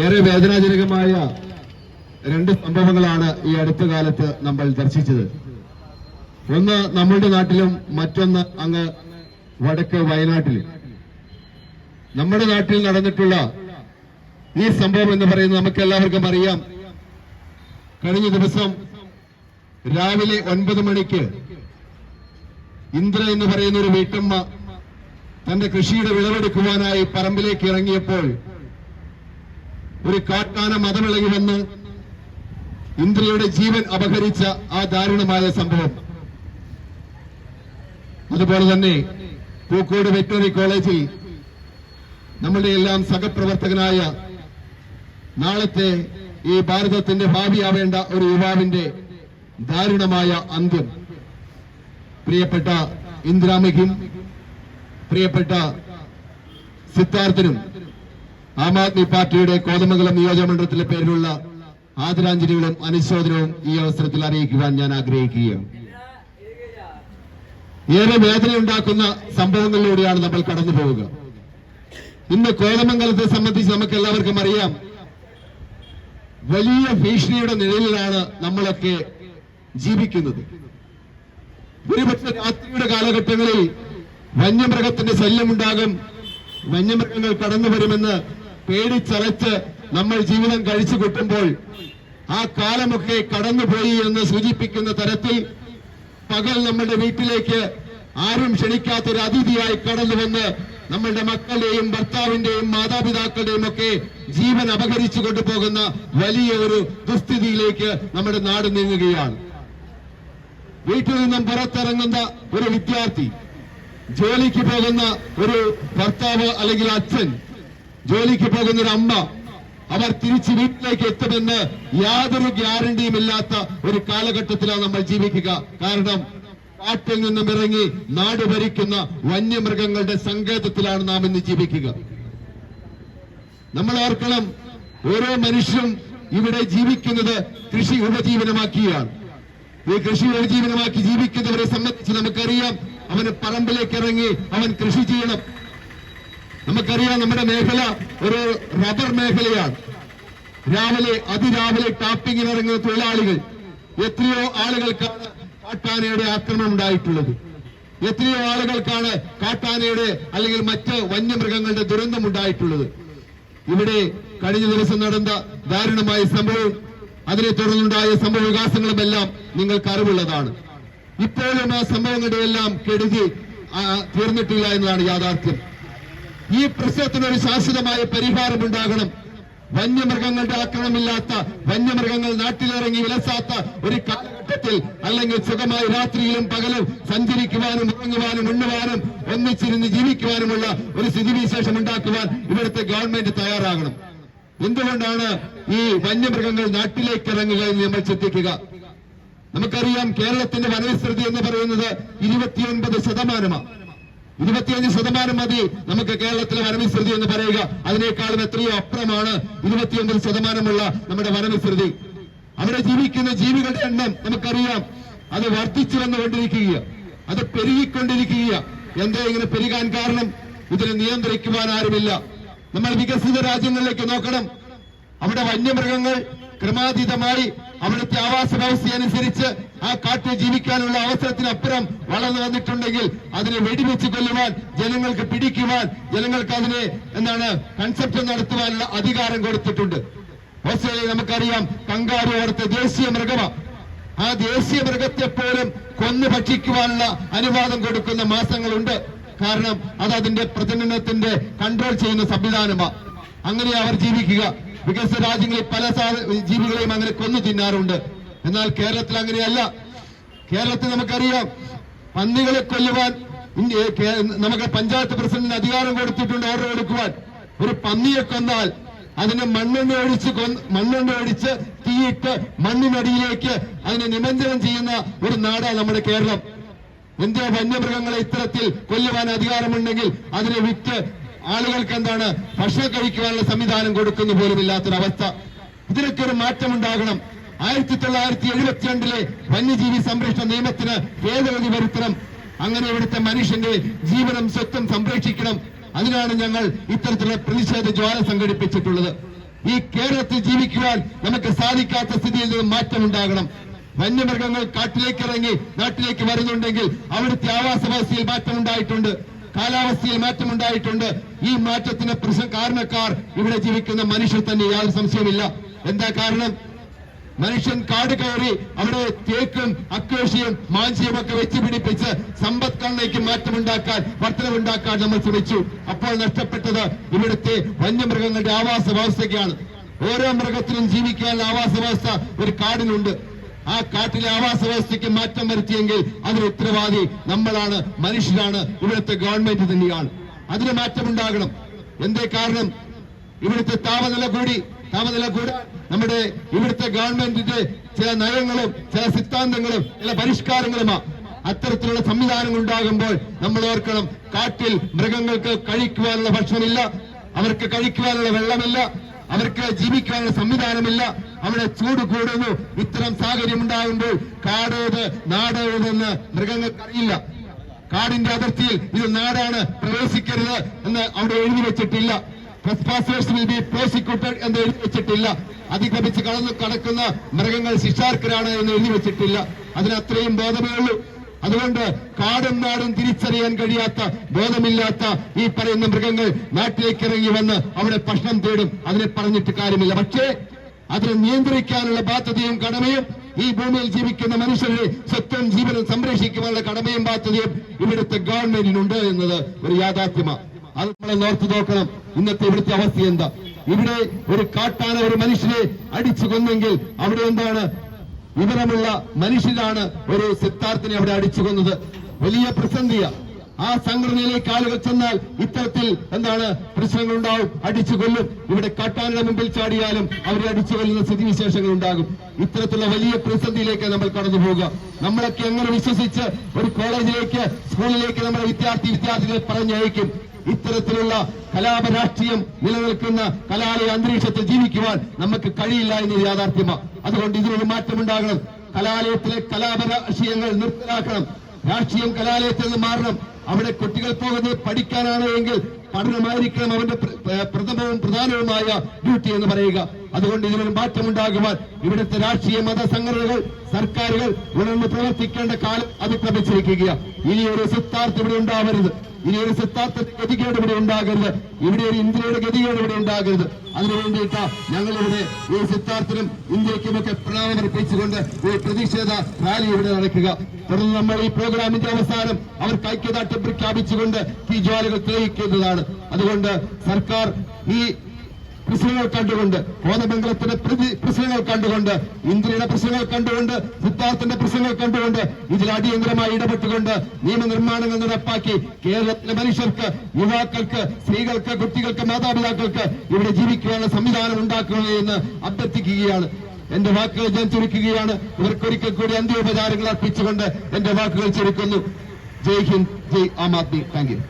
ഏറെ വേദനാജനകമായ രണ്ട് സംഭവങ്ങളാണ് ഈ അടുത്ത കാലത്ത് നമ്മൾ ദർശിച്ചത്. ഒന്ന് നമ്മളുടെ നാട്ടിലും മറ്റൊന്ന് അങ്ങ് വടക്ക് വയനാട്ടിലും. നമ്മുടെ നാട്ടിൽ നടന്നിട്ടുള്ള ഈ സംഭവം എന്ന് പറയുന്നത് നമുക്ക് എല്ലാവർക്കും അറിയാം. കഴിഞ്ഞ ദിവസം രാവിലെ ഒൻപത് മണിക്ക് ഇന്ദ്ര എന്ന് പറയുന്ന ഒരു വീട്ടമ്മ തന്റെ കൃഷിയുടെ വിളവെടുക്കുവാനായി പറമ്പിലേക്ക് ഇറങ്ങിയപ്പോൾ ഒരു കാട്ടാന മതമിളകി വന്ന് ഇന്ദ്രയുടെ ജീവൻ അപഹരിച്ച ആ ദാരുണമായ സംഭവം. അതുപോലെ തന്നെ പൂക്കോട് വെറ്ററിനറി കോളേജിൽ നമ്മുടെ എല്ലാം സഹപ്രവർത്തകനായ നാളത്തെ ഈ ഭാരതത്തിന്റെ ഭാവിയാവേണ്ട ഒരു യുവാവിന്റെ ദാരുണമായ അന്ത്യം. പ്രിയപ്പെട്ട ഇന്ദിരാമയ്ക്കും പ്രിയപ്പെട്ട സിദ്ധാർത്ഥനും ആം ആദ്മി പാർട്ടിയുടെ കോതമംഗലം നിയോജകമണ്ഡലത്തിലെ പേരിലുള്ള ആദരാഞ്ജലികളും അനുശോചനവും ഈ അവസരത്തിൽ അറിയിക്കുവാൻ ഞാൻ ആഗ്രഹിക്കുകയാണ്. ഏറെ വേദനയുണ്ടാക്കുന്ന സംഭവങ്ങളിലൂടെയാണ് നമ്മൾ കടന്നു പോവുക. ഇന്ന് കോതമംഗലത്തെ സംബന്ധിച്ച് നമുക്ക് എല്ലാവർക്കും അറിയാം വലിയ ഭീഷണിയുടെ നിഴലിലാണ് നമ്മളൊക്കെ ജീവിക്കുന്നത്. ഒരുപക്ഷെ രാത്രിയുടെ കാലഘട്ടങ്ങളിൽ വന്യമൃഗത്തിന്റെ ശല്യമുണ്ടാകും വന്യമൃഗങ്ങൾ കടന്നു വരുമെന്ന് പേടിച്ചലച്ച് നമ്മൾ ജീവിതം കഴിച്ചു കിട്ടുമ്പോൾ ആ കാലമൊക്കെ കടന്നുപോയി എന്ന് സൂചിപ്പിക്കുന്ന തരത്തിൽ പകൽ നമ്മുടെ വീട്ടിലേക്ക് ആരും ക്ഷണിക്കാത്ത ഒരു അതിഥിയായി കടന്നു വന്ന് നമ്മളുടെ മക്കളുടെയും ഭർത്താവിന്റെയും മാതാപിതാക്കളുടെയും ഒക്കെ ജീവൻ അപഹരിച്ചു കൊണ്ടുപോകുന്ന വലിയ ഒരു ദുസ്ഥിതിയിലേക്ക് നമ്മുടെ നാട് നീങ്ങുകയാണ്. വീട്ടിൽ നിന്നും പുറത്തിറങ്ങുന്ന ഒരു വിദ്യാർത്ഥി ജോലിക്ക് പോകുന്ന ഒരു ഭർത്താവ് അല്ലെങ്കിൽ അച്ഛൻ ജോലിക്ക് പോകുന്ന ഒരു അമ്മ അവർ തിരിച്ച് വീട്ടിലേക്ക് എത്തുമെന്ന് യാതൊരു ഗ്യാരണ്ടിയും ഇല്ലാത്ത ഒരു കാലഘട്ടത്തിലാണ് നമ്മൾ ജീവിക്കുക. കാരണം കാട്ടിൽ നിന്നും ഇറങ്ങി നാട് ഭരിക്കുന്ന വന്യമൃഗങ്ങളുടെ സങ്കേതത്തിലാണ് നാം ഇന്ന് ജീവിക്കുക. നമ്മൾ ഓർക്കണം ഓരോ മനുഷ്യരും ഇവിടെ ജീവിക്കുന്നത് കൃഷി ഉപജീവനമാക്കിയാണ്. ഈ കൃഷി ഉപജീവനമാക്കി ജീവിക്കുന്നവരെ സംബന്ധിച്ച് നമുക്കറിയാം അവന് പറമ്പിലേക്ക് ഇറങ്ങി അവൻ കൃഷി ചെയ്യണം. നമുക്കറിയാം നമ്മുടെ മേഖല ഒരു റബ്ബർ മേഖലയാണ്. രാവിലെ അതിരാവിലെ ടാപ്പിങ്ങിന് ഇറങ്ങുന്ന തൊഴിലാളികൾ എത്രയോ ആളുകൾക്കാണ് കാട്ടാനയുടെ ആക്രമണം ഉണ്ടായിട്ടുള്ളത്. എത്രയോ ആളുകൾക്കാണ് കാട്ടാനയുടെ അല്ലെങ്കിൽ മറ്റ് വന്യമൃഗങ്ങളുടെ ദുരന്തം ഉണ്ടായിട്ടുള്ളത്. ഇവിടെ കഴിഞ്ഞ ദിവസം നടന്ന ദാരുണമായ സംഭവം അതിനെ തുടർന്നുണ്ടായ സംഭവ വികാസങ്ങളുമെല്ലാം നിങ്ങൾക്ക് അറിവുള്ളതാണ്. ഇപ്പോഴും ആ സംഭവങ്ങളുടെ എല്ലാം കെടുതി തീർന്നിട്ടില്ല എന്നതാണ് യാഥാർത്ഥ്യം. ഈ പ്രശ്നത്തിന് ഒരു ശാശ്വതമായ പരിഹാരം ഉണ്ടാകണം വന്യമൃഗങ്ങളുടെ ആക്രമണമില്ലാത്ത വന്യമൃഗങ്ങൾ നാട്ടിലിറങ്ങി വിലസാത്ത ഒരു കാലഘട്ടത്തിൽ അല്ലെങ്കിൽ സുഖമായി രാത്രിയിലും പകലും സഞ്ചരിക്കുവാനും ഉറങ്ങുവാനും ഉണ്ണുവാനും ഒന്നിച്ചിരുന്ന് ജീവിക്കുവാനുമുള്ള ഒരു സ്ഥിതിവിശേഷം ഉണ്ടാക്കുവാൻ ഇവിടുത്തെ ഗവൺമെന്റ് തയ്യാറാകണം. എന്തുകൊണ്ടാണ് ഈ വന്യമൃഗങ്ങൾ നാട്ടിലേക്ക് ഇറങ്ങുക എന്ന് നമ്മൾ ചിന്തിക്കുക? നമുക്കറിയാം കേരളത്തിന്റെ വനവിസ്തൃതി എന്ന് പറയുന്നത് ഇരുപത്തിയൊൻപത് ശതമാനമാണ്. ഇരുപത്തിയഞ്ച് ശതമാനം മതി. നമുക്ക് കേരളത്തിലെ വനവിസ്തൃതി എന്ന് പറയുക. അതിനേക്കാളും എത്രയോ അപ്പുറമാണ് ഇരുപത്തിയൊമ്പത് ശതമാനമുള്ള നമ്മുടെ വനവിസ്തൃതി അവിടെ ജീവിക്കുന്ന ജീവികളുടെ എണ്ണം നമുക്കറിയാം. അത് വർദ്ധിച്ചു വന്നുകൊണ്ടിരിക്കുക അത് പെരുകിക്കൊണ്ടിരിക്കുക എന്താ ഇങ്ങനെ പെരുകാൻ കാരണം? ഇതിനെ നിയന്ത്രിക്കുവാൻ ആരുമില്ല. നമ്മൾ വികസിത രാജ്യങ്ങളിലേക്ക് നോക്കണം. അവിടെ വന്യമൃഗങ്ങൾ ക്രമാതീതമായി അവിടുത്തെ ആവാസ വ്യവസ്ഥ അനുസരിച്ച് ആ കാട്ടിൽ ജീവിക്കാനുള്ള അവസരത്തിനപ്പുറം വളർന്നു വന്നിട്ടുണ്ടെങ്കിൽ അതിനെ വെടിവെച്ച് കൊല്ലുവാൻ ജനങ്ങൾക്ക് പിടിക്കുവാൻ ജനങ്ങൾക്ക് അതിനെ എന്താണ് കൺസെപ്റ്റ് നടത്തുവാനുള്ള അധികാരം കൊടുത്തിട്ടുണ്ട്. ഓസ്ട്രേലിയ നമുക്കറിയാം കങ്കാരു അവിടുത്തെ ദേശീയ മൃഗമാണ് ആ ദേശീയ മൃഗത്തെ പോലും കൊന്നു ഭക്ഷിക്കുവാനുള്ള അനുവാദം കൊടുക്കുന്ന മാസങ്ങളുണ്ട്. കാരണം അത് അതിന്റെ പ്രജനനത്തിന്റെ കൺട്രോൾ ചെയ്യുന്ന സംവിധാനമാണ് അങ്ങനെ അവർ ജീവിക്കുക. വികസിത രാജ്യങ്ങളിൽ പല ജീവികളെയും അങ്ങനെ കൊന്നു തിന്നാറുണ്ട്. എന്നാൽ കേരളത്തിൽ അങ്ങനെയല്ല. കേരളത്തിൽ നമുക്കറിയാം പന്നികളെ കൊല്ലുവാൻ നമുക്ക് പഞ്ചായത്ത് പ്രസിഡന്റിന് അധികാരം കൊടുത്തിട്ടുണ്ട് ഓർഡർ കൊടുക്കുവാൻ. ഒരു പന്നിയെ കൊന്നാൽ അതിനെ മണ്ണെണ്ണ ഒഴിച്ച് മണ്ണെണ്ണ ഒഴിച്ച് തീയിട്ട് മണ്ണിനടിയിലേക്ക് അതിനെ നിമഞ്ജനം ചെയ്യുന്ന ഒരു നാടാണ് നമ്മുടെ കേരളം. എന്തിനാ വന്യമൃഗങ്ങളെ ഇത്തരത്തിൽ കൊല്ലുവാൻ അധികാരമുണ്ടെങ്കിൽ അതിനെ വിറ്റ് ആളുകൾക്ക് എന്താണ് ഭക്ഷണം കഴിക്കുവാനുള്ള സംവിധാനം കൊടുക്കുന്ന പോലും ഇല്ലാത്തൊരവസ്ഥ ഇതിനൊക്കെ ഒരു മാറ്റമുണ്ടാകണം. ആയിരത്തി തൊള്ളായിരത്തി എഴുപത്തിരണ്ടിലെ വന്യജീവി സംരക്ഷണ നിയമത്തിന് ഭേദഗതി വരുത്തണം. അങ്ങനെ ഇവിടുത്തെ മനുഷ്യന്റെ ജീവനം സ്വത്തും സംരക്ഷിക്കണം. അതിനാണ് ഞങ്ങൾ ഇത്തരത്തിലുള്ള പ്രതിഷേധ ജ്വാല സംഘടിപ്പിച്ചിട്ടുള്ളത്. ഈ കേരളത്തിൽ ജീവിക്കുവാൻ നമുക്ക് സാധിക്കാത്ത സ്ഥിതിയിൽ നിന്ന് മാറ്റമുണ്ടാകണം. വന്യമൃഗങ്ങൾ കാട്ടിലേക്ക് ഇറങ്ങി നാട്ടിലേക്ക് വരുന്നുണ്ടെങ്കിൽ അവിടുത്തെ ആവാസ വ്യവസ്ഥയിൽ മാറ്റമുണ്ടായിട്ടുണ്ട്. കാലാവസ്ഥയിൽ മാറ്റമുണ്ടായിട്ടുണ്ട്. ഈ മാറ്റത്തിന് പ്രശ്ന കാരണക്കാർ ഇവിടെ ജീവിക്കുന്ന മനുഷ്യർ തന്നെ യാതൊരു സംശയമില്ല എന്താ കാരണം? മനുഷ്യൻ കാട് കയറി അവിടെ തേക്കും അക്വേഷിയും മാഞ്ചിയും ഒക്കെ വെച്ച് പിടിപ്പിച്ച് സമ്പദ്ഘടനയ്ക്ക് മാറ്റമുണ്ടാക്കാൻ വർധനമുണ്ടാക്കാൻ നമ്മൾ ശ്രമിച്ചു. അപ്പോൾ നഷ്ടപ്പെട്ടത് ഇവിടുത്തെ വന്യമൃഗങ്ങളുടെ ആവാസ വ്യവസ്ഥയ്ക്കാണ് ഓരോ മൃഗത്തിനും ജീവിക്കാനുള്ള ആവാസ വ്യവസ്ഥ ഒരു കാടിനുണ്ട്. ആ കാട്ടിലെ ആവാസ വ്യവസ്ഥയ്ക്ക് മാറ്റം വരുത്തിയെങ്കിൽ അതിന് ഉത്തരവാദി നമ്മളാണ് മനുഷ്യരാണ് ഇവിടുത്തെ ഗവൺമെന്റ് തന്നെയാണ്. അതിന് മാറ്റമുണ്ടാകണം. എന്തേ കാരണം? ഇവിടുത്തെ താപനില കൂടി താപനില കൂടാൻ നമ്മുടെ ഇവിടുത്തെ ഗവൺമെന്റിന്റെ ചില നയങ്ങളും ചില സിദ്ധാന്തങ്ങളും ചില പരിഷ്കാരങ്ങളുമാ അത്തരത്തിലുള്ള സംവിധാനങ്ങൾ ഉണ്ടാകുമ്പോൾ നമ്മൾ ഓർക്കണം കാട്ടിൽ മൃഗങ്ങൾക്ക് കഴിക്കുവാനുള്ള ഭക്ഷണമില്ല അവർക്ക് കഴിക്കുവാനുള്ള വെള്ളമില്ല അവർക്ക് ജീവിക്കാനുള്ള സംവിധാനമില്ല അവിടെ ചൂട് കൂടുന്നു ഇത്തരം സാഹചര്യം ഉണ്ടാകുമ്പോൾ കാടേത് നാടേതെന്ന് മൃഗങ്ങൾക്കറിയില്ല. കാടിന്റെ അതിർത്തിയിൽ ഇത് നാടാണ് പ്രവേശിക്കരുത് എന്ന് അവിടെ എഴുതി വെച്ചിട്ടില്ല. ട്രസ്പാസേഴ്സ് വിൽ ബി പ്രോസിക്യൂട്ടഡ് എന്ന് എഴുതി വെച്ചിട്ടില്ല. അതിക്രമിച്ച് കടന്നു കടക്കുന്ന മൃഗങ്ങൾ ശിക്ഷാർഹരാണ് എന്ന് എഴുതി വെച്ചിട്ടില്ല. അതിനത്രയും ബോധമേ ഉള്ളൂ. അതുകൊണ്ട് കാടും നാടും തിരിച്ചറിയാൻ കഴിയാത്ത ബോധമില്ലാത്ത ഈ പറയുന്ന മൃഗങ്ങൾ നാട്ടിലേക്ക് ഇറങ്ങി വന്ന് അവിടെ ഭക്ഷണം തേടും. അതിനെ പറഞ്ഞിട്ട് കാര്യമില്ല. പക്ഷേ അതിനെ നിയന്ത്രിക്കാനുള്ള ബാധ്യതയും കടമയും ഈ ഭൂമിയിൽ ജീവിക്കുന്ന മനുഷ്യരുടെ സ്വത്വം ജീവനും സംരക്ഷിക്കുവാനുള്ള കടമയും ബാധ്യതയും ഇവിടുത്തെ ഗവൺമെന്റിനുണ്ട് എന്നത് ഒരു യാഥാർത്ഥ്യമാണ് അത് നമ്മളെ നോർത്ത് നോക്കണം. ഇന്നത്തെ ഇവിടുത്തെ അവസ്ഥ എന്താ? ഇവിടെ ഒരു കാട്ടാന ഒരു മനുഷ്യനെ അടിച്ചു കൊന്നെങ്കിൽ അവിടെ എന്താണ്? വിവരമുള്ള മനുഷ്യരാണ് ഒരു സിദ്ധാർത്ഥിനെ അവിടെ അടിച്ചു കൊന്നത്. വലിയ പ്രതിസന്ധിയ. ആ സംഘടനയിലേക്ക് ആളുകൾ ചെന്നാൽ ഇത്തരത്തിൽ എന്താണ്? പ്രശ്നങ്ങൾ ഉണ്ടാവും അടിച്ചു കൊല്ലും. ഇവിടെ കാട്ടാനയുടെ മുമ്പിൽ ചാടിയാലും അവരെ അടിച്ചു കൊല്ലുന്ന സ്ഥിതിവിശേഷങ്ങൾ ഉണ്ടാകും ഇത്തരത്തിലുള്ള വലിയ പ്രതിസന്ധിയിലേക്ക് നമ്മൾ കടന്നു പോവുക നമ്മളൊക്കെ എങ്ങനെ വിശ്വസിച്ച് ഒരു കോളേജിലേക്ക് സ്കൂളിലേക്ക് നമ്മുടെ വിദ്യാർത്ഥി വിദ്യാർത്ഥികളെ പറഞ്ഞയക്കും? ഇത്തരത്തിലുള്ള കലാപ രാഷ്ട്രീയം നിലനിൽക്കുന്ന കലാലയ അന്തരീക്ഷത്തിൽ ജീവിക്കുവാൻ നമുക്ക് കഴിയില്ല എന്നത് യാഥാർത്ഥ്യമാണ് അതുകൊണ്ട് ഇതിനൊരു മാറ്റമുണ്ടാകണം. കലാലയത്തിലെ കലാപ രാഷ്ട്രീയങ്ങൾ നിർത്തലാക്കണം. രാഷ്ട്രീയം കലാലയത്തിൽ നിന്ന് മാറണം. അവിടെ കുട്ടികൾ പോകുന്നത് പഠിക്കാനാണ് എങ്കിൽ പഠനമായിരിക്കണം അവന്റെ പ്ര- പ്ര- പ്രഥമവും പ്രധാനവുമായ ഡ്യൂട്ടി എന്ന് പറയുക. അതുകൊണ്ട് ഇതിനൊരു മാറ്റമുണ്ടാകുവാൻ ഇവിടുത്തെ രാഷ്ട്രീയ മത സംഘടനകൾ സർക്കാരുകൾ ഉണർന്ന് പ്രവർത്തിക്കേണ്ട കാലം അതിക്രമിച്ചിരിക്കുകയാണ്. ഇനി ഒരു സിദ്ധാർത്ഥ ഇവിടെ ഉണ്ടാവരുത്. ഇനി ഒരു സിദ്ധാർത്ഥത്തിന്റെ ഗതികേട് ഇവിടെ ഉണ്ടാകരുത്. ഇവിടെ ഒരു ഇന്ത്യയുടെ ഗതികേട് ഇവിടെ ഉണ്ടാകരുത്. അതിനു ഞങ്ങളിവിടെ ഈ സിദ്ധാർത്ഥനും ഇന്ത്യക്കുമൊക്കെ പ്രണാമർപ്പിച്ചുകൊണ്ട് ഒരു പ്രതിഷേധ റാലി ഇവിടെ നടക്കുക. തുടർന്ന് നമ്മൾ ഈ പ്രോഗ്രാമിന്റെ അവസാനം അവർക്ക് ഐക്യദാർഢ്യം പ്രഖ്യാപിച്ചുകൊണ്ട് ഈ ജോലികൾ തെളിയിക്കുന്നതാണ്. അതുകൊണ്ട് സർക്കാർ ഈ പ്രശ്നങ്ങൾ കണ്ടുകൊണ്ട് കോതമംഗലത്തിന്റെ പ്രശ്നങ്ങൾ കണ്ടുകൊണ്ട് ഇന്ത്യയുടെ പ്രശ്നങ്ങൾ കണ്ടുകൊണ്ട് സിദ്ധാർത്ഥന്റെ പ്രശ്നങ്ങൾ കണ്ടുകൊണ്ട് ഇതിൽ അടിയന്തരമായി ഇടപെട്ടുകൊണ്ട് നിയമനിർമ്മാണങ്ങൾ നടപ്പാക്കി കേരളത്തിലെ മനുഷ്യർക്ക് യുവാക്കൾക്ക് സ്ത്രീകൾക്ക് കുട്ടികൾക്ക് മാതാപിതാക്കൾക്ക് ഇവിടെ ജീവിക്കാനുള്ള സംവിധാനം ഉണ്ടാക്കുകയെന്ന് അഭ്യർത്ഥിക്കുകയാണ്. എന്റെ വാക്കുകൾ ഞാൻ ചുരുക്കുകയാണ്. ഇവർക്കൊരിക്കൽ കൂടി അന്ത്യോപചാരങ്ങൾ അർപ്പിച്ചുകൊണ്ട് എന്റെ വാക്കുകൾ ചുരുക്കുന്നു. ജയ് ഹിന്ദ് ജയ് ആം ആദ്മി. Thank you.